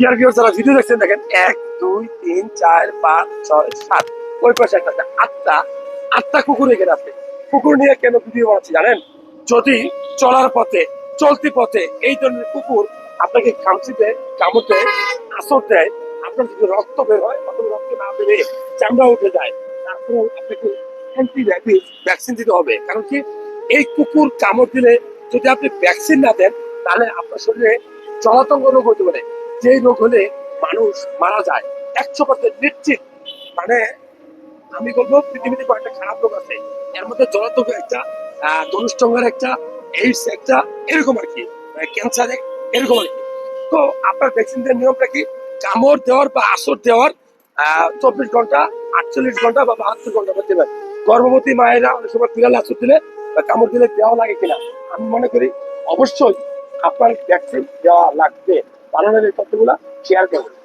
যারা ভিডিও দেখছেন দেখেন, এক, দুই, তিন, চার, পাঁচ, ছয়, সাত। ওই একটা আটটা আটটা কুকুর এখানে আছে। কুকুর নিয়ে কেন ভিডিও বানাচ্ছি জানেন? যদি চলার পথে, চলতি পথে এই ধরনের কুকুর আপনাকে খামচিতে কামড় দেয় আসর দেয়, আপনার যদি রক্ত বের হয়, অথবা রক্ত না বেরিয়ে চামড়া উঠে যায় তারপরে আপনাকে অ্যান্টি র্যাবিস ভ্যাকসিন দিতে হবে। কারণ কি? এই কুকুর কামড় দিলে যদি আপনি ভ্যাকসিন না দেন, তাহলে আপনার শরীরে জলাতঙ্ক রোগ হতে পারে। যেই রোগ হলে মানুষ মারা যায় একশো পার্সেন্ট নিশ্চিত। মানে আমি বলব, পৃথিবীতে কয়েকটা খারাপ রোগ আছে। এর মধ্যে জলাতঙ্ক একটা ধনুষ্টঙ্গের একটা এইডস একটা, এরকম আর কি। ক্যান্সার এরকম আর কি। তো আপনার ভ্যাকসিন দেওয়ার নিয়মটা কি? কামড় দেওয়ার বা আসর দেওয়ার চব্বিশ ঘণ্টা, আটচল্লিশ ঘণ্টা বা বাহাত্তর ঘণ্টা মধ্যে গর্ভবতী মায়েরা অনেক সময় বিড়াল আসর দিলে বা কামড় দিলে দেওয়া লাগে কিনা? আমি মনে করি অবশ্যই আপনার ভ্যাকসিন দেওয়া লাগবে। ভালো লাগে তথ্যগুলো শেয়ার করুন